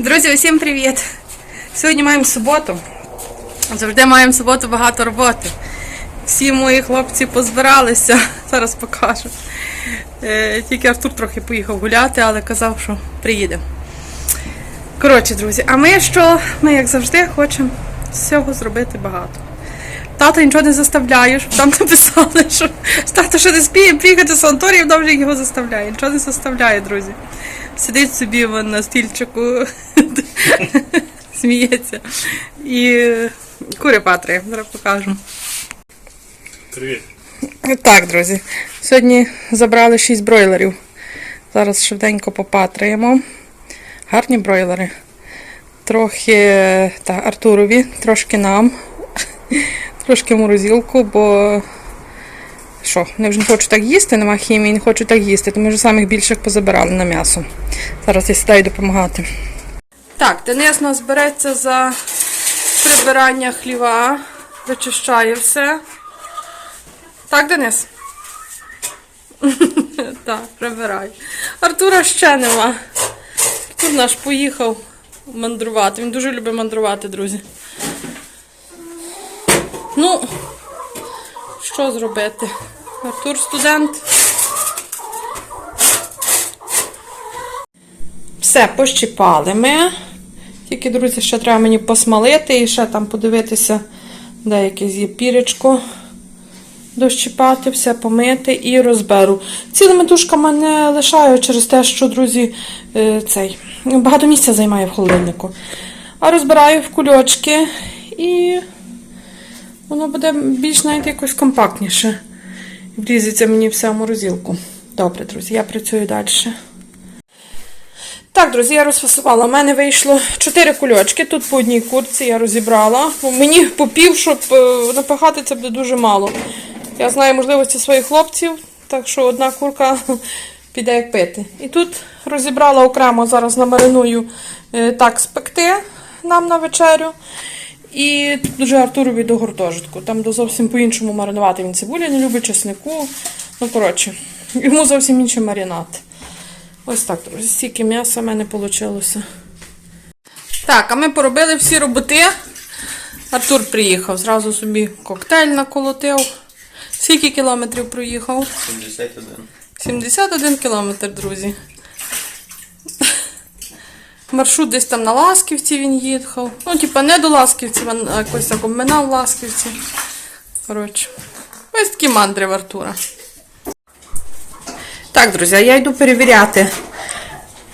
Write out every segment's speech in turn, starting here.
Друзі, усім привіт! Сьогодні маємо суботу. Завжди маємо суботу багато роботи. Всі мої хлопці позбиралися, зараз покажу. Е, Тільки Артур трохи поїхав гуляти, але казав, що приїде. Коротше, друзі, а ми що? Ми, як завжди, хочемо всього зробити багато. Тато нічого не заставляє, щоб там написали, що тато ще не спіє приїхати з санаторію, вона вже його заставляє. Нічого не заставляє, друзі. Сидить собі вон на стільчику, сміється. І кури патрає, зараз покажу. Привіт. Так, друзі. Сьогодні забрали 6 бройлерів. Зараз швиденько попатраємо. Гарні бройлери. Трохи та, Артурові, трошки нам, трошки в морозилку, бо що, вони вже не хочуть так їсти, нема хімії, не хочуть так їсти, тому вже самих більших позабирали на м'ясо. Зараз я сідаю допомагати. Так, Денис нас береться за прибирання хліва, вичищає все. Так, Денис? так, прибирай. Артура ще нема. Артур наш поїхав мандрувати. Він дуже любить мандрувати, друзі. Ну, що зробити? Артур студент. Все, пощипали ми. Тільки, друзі, ще треба мені посмалити і ще там подивитися, де якесь є піречко дощипати, все помити і розберу. Цілими тушками не лишаю через те, що, друзі, е, цей багато місця займає в холодильнику. А розбираю в кульочки і воно буде більш навіть якось компактніше. Влізеться мені в морозилку. Добре, друзі, я працюю далі. Так, друзі, я розфасувала. У мене вийшло 4 кульочки. Тут по одній курці я розібрала. Мені попів, щоб е, напихати це буде дуже мало. Я знаю можливості своїх хлопців, так що одна курка піде як пити. І тут розібрала окремо, зараз намариную е, так спекти нам на вечерю. І тут дуже Артурові до гуртожитку. Там до зовсім по-іншому маринувати. Він цибулі не любить, чеснику. Ну, коротше, йому зовсім інший маринад. Ось так, друзі, стільки м'яса в мене вийшло. Так, а ми поробили всі роботи. Артур приїхав, зразу собі коктейль наколотив. Скільки кілометрів проїхав? 71. 71 кілометр, друзі. Маршрут десь там на Ласківці він їхав. Ну, типа не до Ласківці, він якось так обминав Ласківці. Коротше, ось такі мандри в Артура. Так, друзі, я йду перевіряти.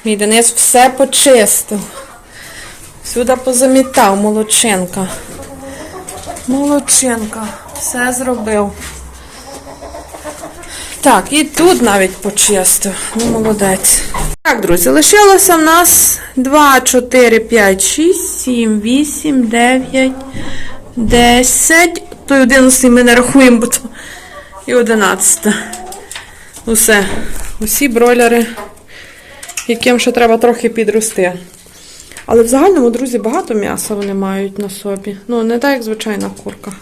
Мій Денис все почистив. Сюди позамітав молодчинка. Молодчинка. Все зробив. Так, і тут навіть почистив. Ну, молодець. Так, друзі, лишилося в нас 2, 4, 5, 6, 7, 8, 9, 10. Той 11 ми не рахуємо, бо і 11. Усе. Усі бройлери, яким ще треба трохи підрости. Але в загальному, друзі, багато м'яса вони мають на собі. Ну, не так, як звичайна курка.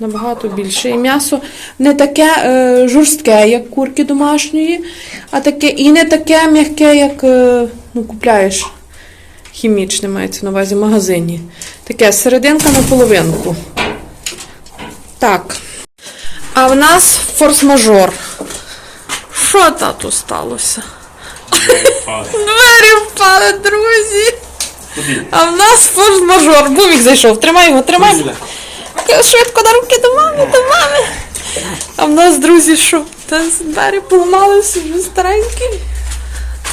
Набагато більше. І м'ясо не таке е, жорстке, як курки домашньої, а таке і не таке м'яке, як е, ну, купляєш хімічне, мається на увазі в магазині. Таке серединка на половинку. Так. А в нас форс-мажор. Що тату сталося? Двері впали, друзі. А в нас форс-мажор. Бумік зайшов. Тримай його, тримай. Сюди. Швидко на руки до мами, до мами. А в нас, друзі, що? Та двері поламали собі старенькі.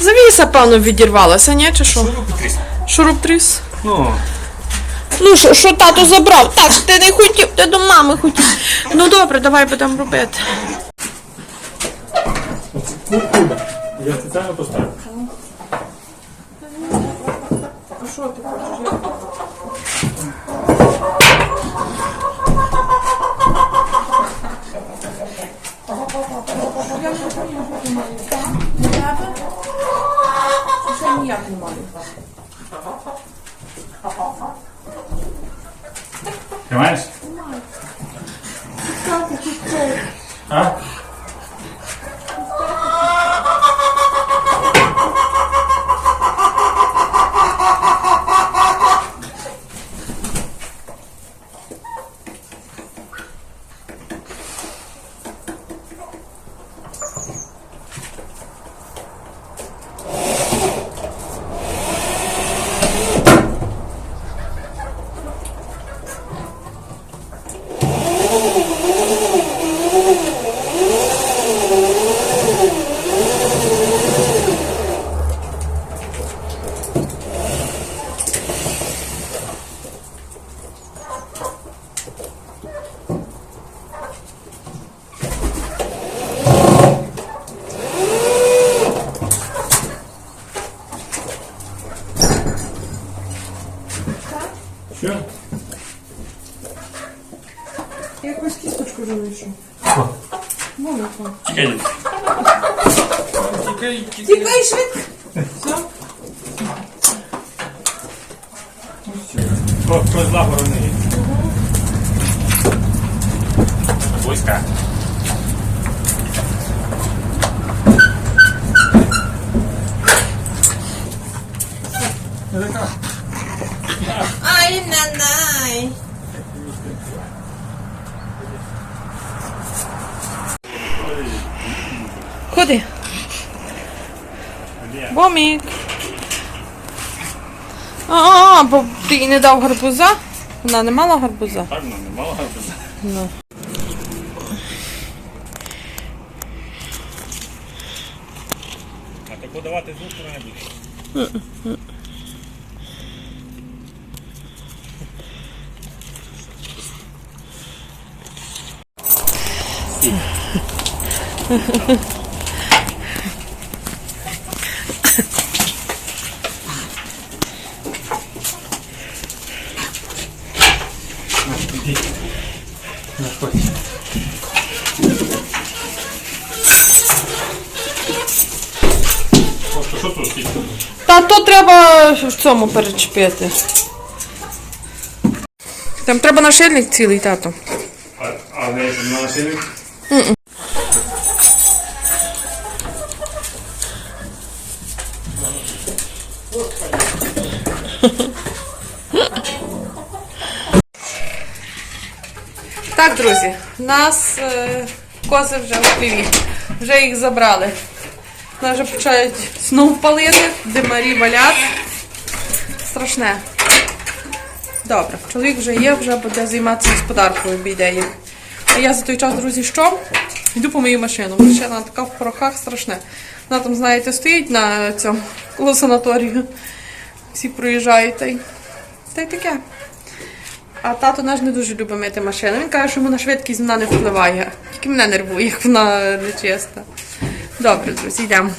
Завіса, певно, відірвалася, ні? Чи що? Шуруп тріс. Ну, Ну, що, що тато забрав? Так, ти не хотів, ти до мами хотів. Ну добре, давай будемо робити. я спеціально поставив. А що ти хочеш? Ще ніяк не маю. Тримаєш? А? Войска. Ай, нанай. Ходи. Де? Бомік. А, бо ти не дав гарбуза? Вона не мала гарбуза? Так, ну, не мало гарбуза. Ну. А таку давати звук не буде. Просто що тут? скільки? Та то треба в цьому перечепити. Там треба нашильник цілий, тато. А, а не на насильник? Так, друзі, у нас е, кози вже в піві. Вже їх забрали. Вони вже починають знов палити, димарі валять. Страшне. Добре, чоловік вже є, вже буде займатися господаркою біде їх. А я за той час, друзі, що? Йду по мою машину. Машина така в порохах страшне. Вона там, знаєте, стоїть на цьому коло санаторію. Всі проїжджають та й, та й таке. А тато наш не дуже любить мити машину. Він каже, що йому на швидкість вона не впливає. Тільки мене нервує, як вона не чиста. Добре, друзі, йдемо.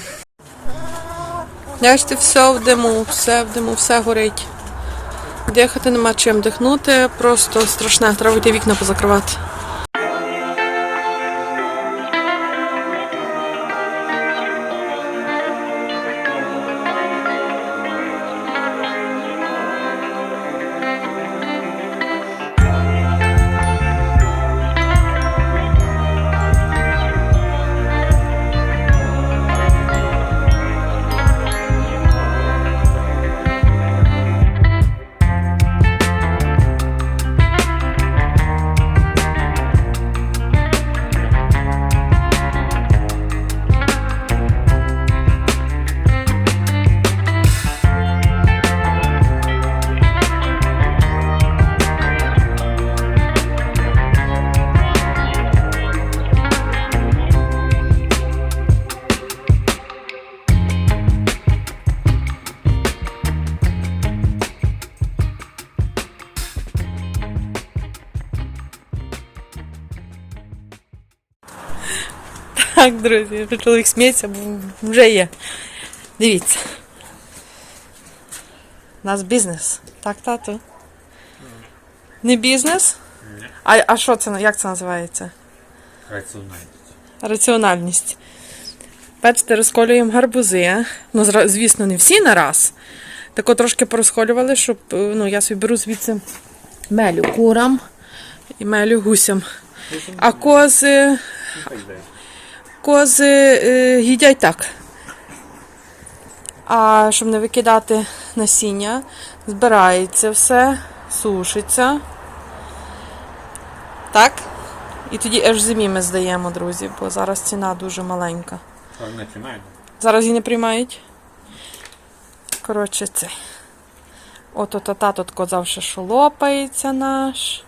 Бачите, все в диму, все в диму, все горить. Дихати нема чим дихнути, просто страшне, треба йти вікна позакривати. Так, друзі, чоловік сміється, бо вже є. Дивіться. У нас бізнес. Так, тату? Не бізнес? А, а що це, як це називається? Раціональність. Раціональність. Бачите, розколюємо гарбузи. Ну, звісно, не всі на раз. Тако трошки порозколювали, щоб е, ну, я собі беру звідси мелю курам і мелю гусям. А кози, кози е, їдять так. А щоб не викидати насіння, збирається все, сушиться. Так? І тоді аж зимі ми здаємо, друзі, бо зараз ціна дуже маленька. Не приймаємо. Зараз її не приймають. Коротше, це. Ото та тато казав, що що лопається наш.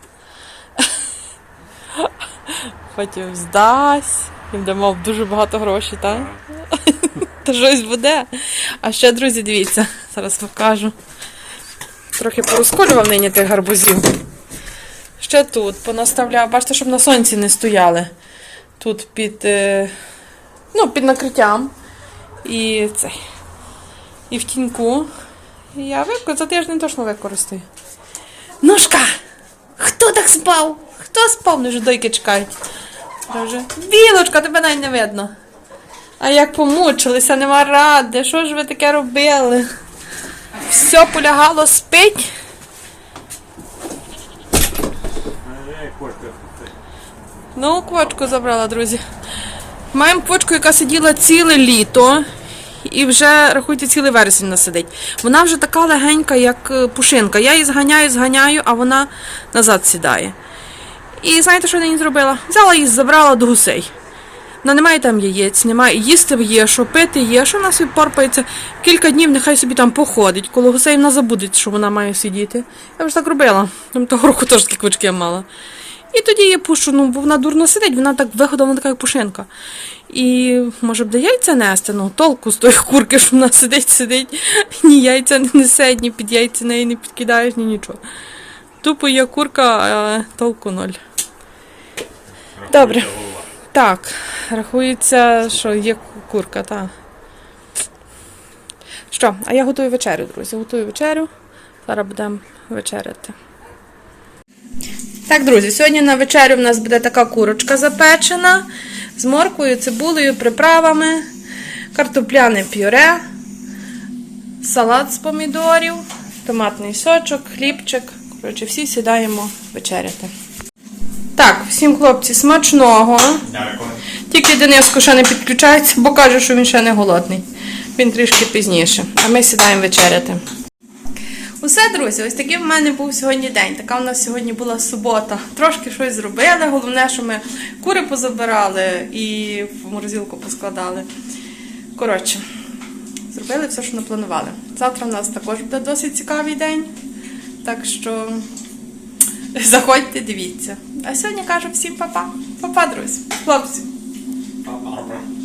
Потім здасть. Їм дамо дуже багато грошей, так? Та щось буде. А ще, друзі, дивіться, зараз покажу. Трохи порозколював нині тих гарбузів. Ще тут понаставляв, бачите, щоб на сонці не стояли. Тут під, е, ну, під накриттям. І цей. І в тіньку. Я використаю, за тиждень точно використаю. Ножка! Хто так спав? Хто спав? Не ж дойки чекають. Дуже. Білочка, тебе навіть не видно. А як помучилися, нема ради. Що ж ви таке робили? Все полягало спить. Ну, квочку забрала, друзі. Маємо квочку, яка сиділа ціле літо. І вже, рахуйте, цілий вересень вона сидить. Вона вже така легенька, як е, пушинка. Я її зганяю, зганяю, а вона назад сідає. І знаєте, що я на ній зробила? Взяла її, забрала до гусей. Вона не має там яєць, немає, їсти є, що пити є, що вона собі порпається. Кілька днів нехай собі там походить, коло гусей вона забуде, що вона має сидіти. Я вже так робила. Там того року теж такі квочки мала. І тоді я пушу, ну, бо вона дурно сидить, вона так виходила, така як пушинка. І може буде яйця нести, ну толку з тої курки, що вона сидить, сидить, ні яйця не несе, ні під яйця неї не підкидаєш, ні нічого. Тупо є курка, а толку ноль. Добре. Так, рахується, що є курка, так. Що, а я готую вечерю, друзі. Готую вечерю. Зараз будемо вечеряти. Так, друзі, сьогодні на вечерю в нас буде така курочка запечена з морквою, цибулею, приправами, картопляне пюре, салат з помідорів, томатний сочок, хлібчик. Коротше, всі сідаємо вечеряти. Так, всім хлопці, смачного. Дякую. Тільки Дениско ще не підключається, бо каже, що він ще не голодний. Він трішки пізніше. А ми сідаємо вечеряти. Усе, друзі, ось такий в мене був сьогодні день. Така у нас сьогодні була субота. Трошки щось зробили. Головне, що ми кури позабирали і в морозилку поскладали. Коротше, зробили все, що напланували. Завтра у нас також буде досить цікавий день. Так що заходьте, дивіться. А сьогодні кажу всім па-па. Па-па, друзі, хлопці. Па-па.